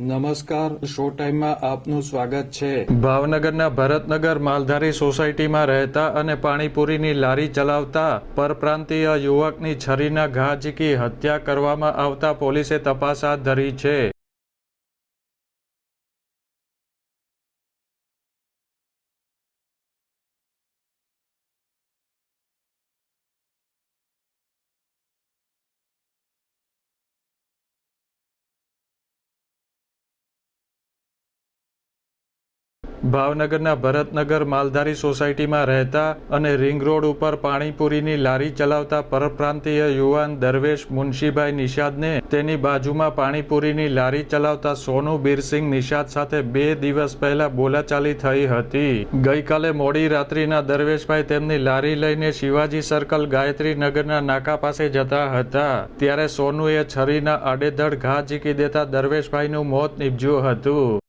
નમસ્કાર શો ટાઈમમાં આપનું સ્વાગત છે. ભાવનગરના ભરતનગર માલધારી સોસાયટીમાં રહેતા અને પાણીપુરીની લારી ચલાવતા પરપ્રાંતીય યુવકની છરીના ઘા ઝીકી હત્યા કરવામાં આવતા પોલીસે તપાસ હાથ ધરી છે. ભાવનગરના ભરતનગર માલધારી સોસાયટીમાં રહેતા અને રિંગ રોડ ઉપર પાણીપુરીની લારી ચલાવતા પરપ્રાંતીય યુવાન દરવેશ મુનશીભાઈ નિષાદને તેની બાજુમાં પાણીપુરીની લારી ચલાવતા સોનુ બીરસિંગ નિષાદ સાથે બે દિવસ પહેલા બોલાચાલી થઈ હતી. ગઈકાલે મોડી રાત્રિના દરવેશભાઈ તેમની લારી લઈને શિવાજી સર્કલ ગાયત્રી નગરના નાકા પાસે જતા હતા. ત્યારે સોનુએ છરીના આડેધડ ઘા ઝીકી દેતા દરવેશભાઈનું મોત નીપજ્યું હતું.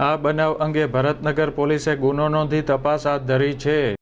આ બનાવ અંગે ભરતનગર પોલીસે ગુનો નોંધી તપાસ હાથ ધરી છે.